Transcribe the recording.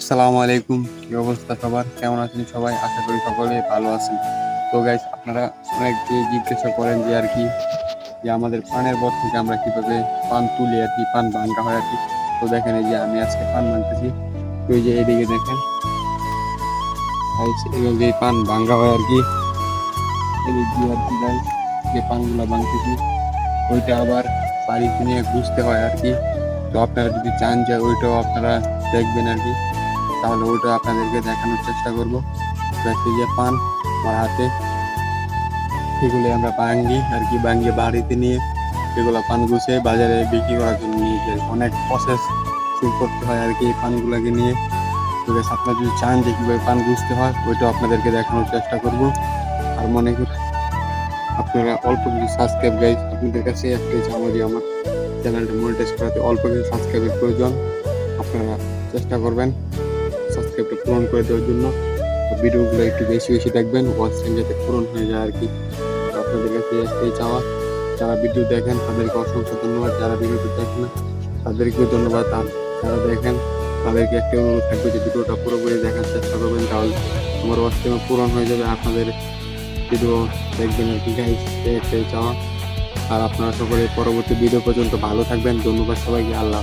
আসসালামু আলাইকুম, কি অবস্থা সবার? কেমন আছেন সবাই? আশা করি সকলে ভালো আছেন। তো গাইস আপনারা অনেকে জিজ্ঞাসা করেন যে আর কি, যে আমাদের পানের বর থেকে আমরা কীভাবে পান তুলি আর কি, পান ভাঙ্গা হয় আর কি। তো দেখেন এই যে আমি আজকে পান ভাঙতেছি। তো এই যে এদিকে দেখেন। যে পান ভাঙ্গা হয় আর কি। এদিক দিয়ে আর কি গাইস যে পানগুলো ভাঙতেছি, ওইটা আবার বাড়িতে নিয়ে বুঝতে হয় আর কি। তো আপনারা যদি চান যে ওইটাও আপনারা দেখবেন আর কি। তাহলে ওটা আপনাদেরকে দেখানোর চেষ্টা করব। যাতে যে পান আমার হাতে। সেগুলো আমরা ভাঙ্গি আর কি ভাঙ্গিয়ে বাড়িতে নিয়ে। সেগুলো পান গুছিয়ে বাজারে বিক্রি করার জন্য নিয়ে যাই। অনেক প্রসেস করতে হয় আর কি এই পানগুলোকে নিয়ে। তো guys, আপনারা যদি চান যে কীভাবে পান গুছতে হয় ওইটাও আপনাদেরকে দেখানোর চেষ্টা করব। আর মনে করি আপনারা অল্প কিছু সাবস্ক্রাইব গাইজ আপনাদের কাছে একটাই চাওয়া যে আমার চ্যানেলটা মনিটাইজ করাতে অল্প কিছু সাবস্ক্রাইবের প্রয়োজন। আপনারা চেষ্টা করবেন। সাবস্ক্রাইবটা পূরণ করে দেওয়ার জন্য। ভিডিওগুলো একটু বেশি বেশি দেখবেন ওয়াচ টাইম যাতে পূরণ হয়ে যায় আর কি। আপনাদের কাছে একটাই চাওয়া। যারা ভিডিও দেখেন, তাদেরকে অসংখ্য ধন্যবাদ। যারা ভিডিওটা দেখেন, তাদেরকেও ধন্যবাদ। আর যারা দেখেন, তাদেরকে একটা অনুরোধ থাকবে যে ভিডিওটা পুরোপুরি দেখার চেষ্টা করবেন, তাহলে আমার ওয়াচ টাইম পূরণ হয়ে যাবে। আপনাদের ভিডিও দেখবেন আর কি গাইজ চাওয়া। আর আপনারা সকলে পরবর্তী ভিডিও পর্যন্ত ভালো থাকবেন। ধন্যবাদ সবাইকে। আল্লাহ।